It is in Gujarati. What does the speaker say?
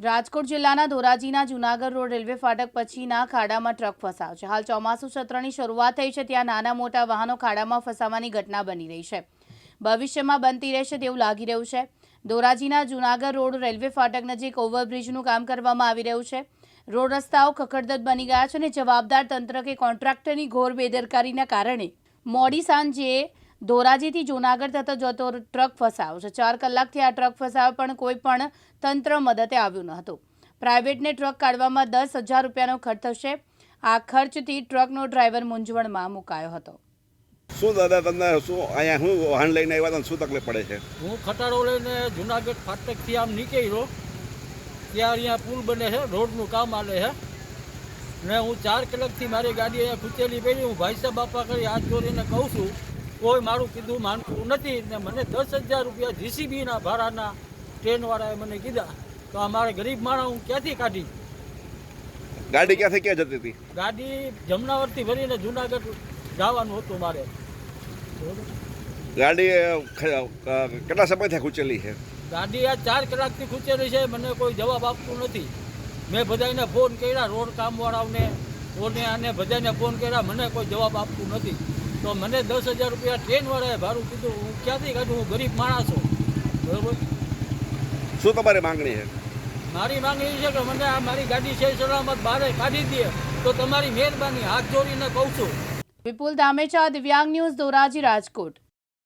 રાજકોટ જિલ્લાના ધોરાજીના જુનાગઢ રોડ રેલવે ફાટક પછીના ખાડામાં ટ્રક ફસાયો છે. હાલ ચોમાસુ સત્રની શરૂઆત થઈ છે, ત્યાં નાના મોટા વાહનો ખાડામાં ફસાવાની ઘટના બની રહી છે. ભવિષ્યમાં બનતી રહેશે તેવું લાગી રહ્યું છે. ધોરાજીના જુનાગઢ રોડ રેલવે ફાટક નજીક ઓવરબ્રિજનું કામ કરવામાં આવી રહ્યું છે. રોડ રસ્તાઓ ખખડદત બની ગયા છે અને જવાબદાર તંત્ર કે કોન્ટ્રાક્ટરની ઘોર બેદરકારીના કારણે મોડી સાંજે ધોરાજીથી જૂનાગઢ થતો જતો ટ્રક ફસાયો છે. ચાર કલાકથી આ ટ્રક ફસાયો પણ કોઈ પણ તંત્ર મદદે આવ્યું ન હતું. પ્રાઇવેટને ટ્રક કાઢવામાં દસ હજાર રૂપિયાનો ખર્ચ થશે. આ ખર્ચથી ટ્રકનો ડ્રાઈવર મૂંઝવણમાં મુકાયો હતો. શું દાદા તમને શું અહીંયા શું વાહન લઈને આવ્યા તમને શું તકલીફ પડે છે? હું ખટાડો લઈને જુનાગઢ ફાટકથી આમ નીકળ્યો. ત્યાં અહીંયા પુલ બને છે રોડનું કામ હાલે છે. ને હું ચાર કલાકથી મારી ગાડી અહીંયા ખૂચેલી પહેલી હું ભાઈ સાહેબ બાપા કરી હાથ જોડીને કહું છું કોઈ મારું કીધું માનતું નથી ને મને દસ હજાર રૂપિયા જીસીબીના ભાડાના ટ્રેનવાળાએ મને કીધા. તો આ મારે ગરીબ માણસ હું ક્યાંથી કાઢી ગાડી ક્યાંથી ક્યાં જતી હતી? ગાડી જમનાવરથી ભરીને જુનાગઢ જવાનું હતું મારે. ગાડી કેટલા સમય કેટલા સમયથી ખૂંચેલી છે? ગાડી આ ચાર કલાકથી ખૂચેલી છે મને કોઈ જવાબ આપતું નથી. મેં બધાને ફોન કર્યા રોડ કામવાળાઓને રોડને આને બધાને ફોન કર્યા મને કોઈ જવાબ આપતું નથી. તો મને દસ હજાર રૂપિયા ટ્રેનવાળાએ ભાડું કીધું હું ક્યાંથી કાઢું? હું ગરીબ માણસ છું. બરોબર? શું તમારી માંગણી છે? મારી માંગણી એ છે કે મને આ મારી ગાડી છે સલામત બહાર કાઢી દે તો તમારી મહેરબાની હાથ જોડીને કહું છું. વિપુલ ધામેચા દિવ્યાંગ ન્યૂઝ ધોરાજી રાજકોટ.